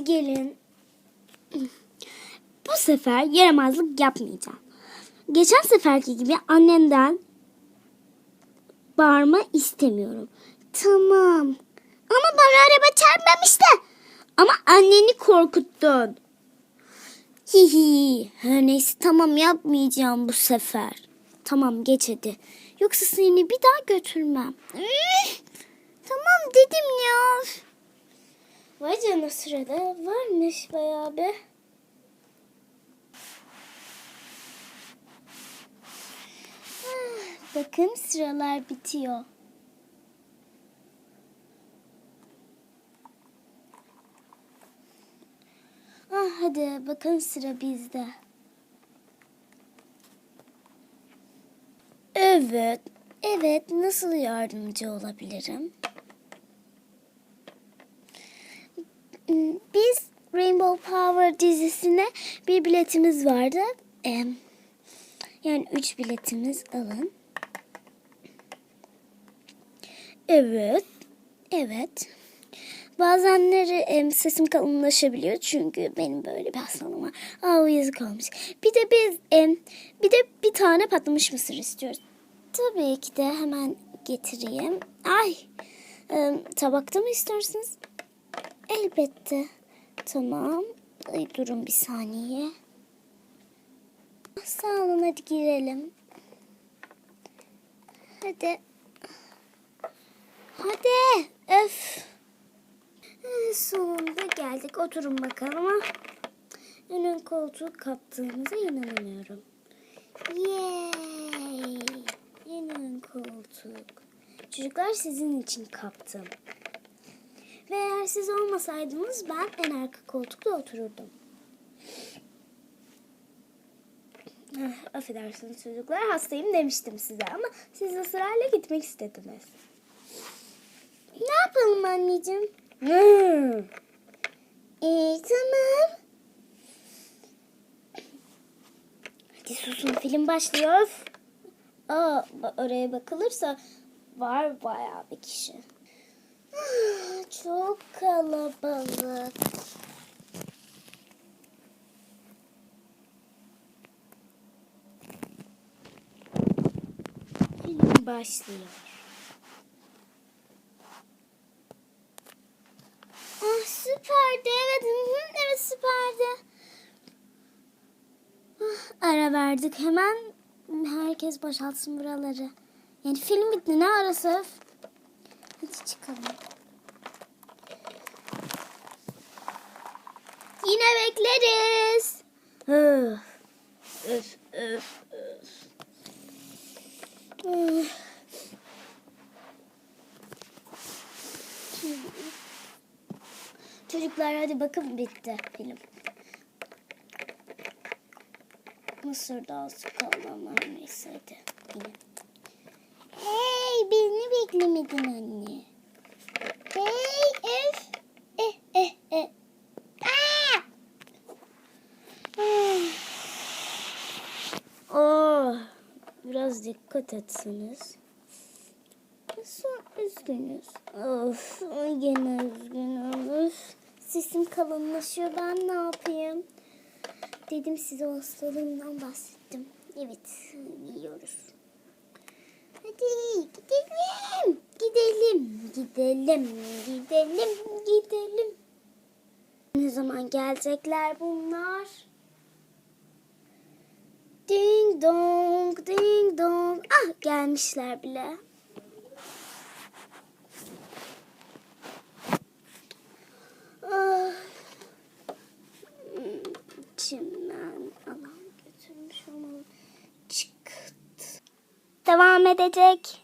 Hadi gelin. Bu sefer yaramazlık yapmayacağım. Geçen seferki gibi annemden bağırma istemiyorum. Tamam. Ama bana araba çarpmamıştı. Ama anneni korkuttun. Hihi. Her neyse tamam yapmayacağım bu sefer. Tamam geç hadi. Yoksa seni bir daha götürmem. Tamam dedim ya. Vay canına sırada varmış bayağı be. Ah, Bakın sıralar bitiyor. Ah hadi bakın sıra bizde. Evet. Evet nasıl yardımcı olabilirim? Hmm, Biz Rainbow Power dizisine bir biletimiz vardı. Yani üç biletimiz alın. Evet. Evet. Bazenleri sesim kalınlaşabiliyor çünkü benim böyle bir hastalığım var. Aa yazık olmuş. Bir de biz bir de bir tane patlamış mısır istiyoruz. Tabii ki de hemen getireyim. Ay. tabakta mı istersiniz? Elbette. Tamam. Ay, durun bir saniye. Sağ olun hadi girelim. Hadi. Hadi. Öf. Eh, Sonunda geldik. Oturun bakalım. Ah, En ön koltuğu kaptığımıza inanamıyorum. Yay. En ön koltuk. Çocuklar sizin için kaptım. Ve eğer siz olmasaydınız ben en arka koltukta otururdum. Ah, Affedersiniz çocuklar hastayım demiştim size ama siz ısrarla gitmek istediniz. Ne yapalım anneciğim? Hmm. Ee, tamam. Hadi susun film başlıyor. Aa, oraya bakılırsa var bayağı bir kişi. Çok kalabalık. Film başlıyor. Ah süperdi evet. Evet süperdi. Ah, ara verdik hemen. Herkes boşaltsın buraları. Yani film bitti ne arası? Hadi çıkalım. Yine bekleriz. Öf, öf, öf, öf. Öf. Çocuklar hadi bakın bitti film. Mısır da az kaldı ama neyse hadi. Hey beni beklemedin anne. Hey öf. Eh eh eh. Aa! Ah. Oh, biraz dikkat etseniz. Nasıl üzgünüz? Of, gene üzgünüm. Öf. Sesim kalınlaşıyor. Ben ne yapayım? Dedim size o hastalığımdan bahsettim. Evet, yiyoruz. Hadi gidelim. Gidelim. Gidelim. Gidelim. Gidelim. Ne zaman gelecekler bunlar? Ding dong, ding dong. Ah gelmişler bile. Ah. İçimden alan götürmüş olmalı. Çıktı. Devam edecek.